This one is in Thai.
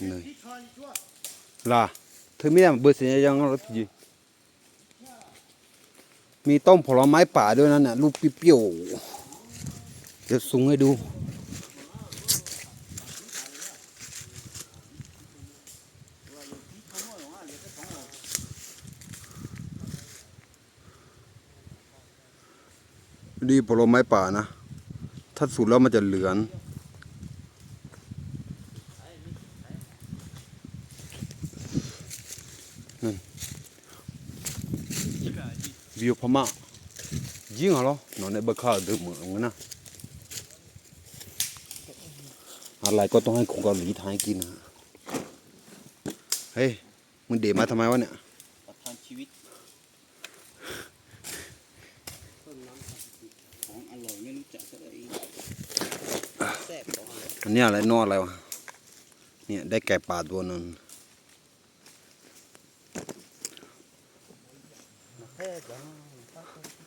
Nej. Là, thứ mấy bữa sinh nhật nó rất gì. มีต้มผลไม้ป่าด้วยนั่นน่ะลูกเปี้ยวๆเดี๋ยวสุงให้ดูดีผลไม้ป่านะ ถ้าสุกแล้วมันจะเหลือง นั่นวิวพม่ายิงเหรอนอนในบ้าข้าดื้อเหมือนนนะอะไรก็ต้องให้ของเกาหลีทายกินนะเฮ้ยมึงเดมาทำไมวะเนี่ยประทังชีวิตของอร่อยไม่รู้จักซะเลยแซ่บของอร่อยอันนี้อะไรนออะไรวะเนี่ยได้แก่ป่าตัวนึง แซ่บจ้า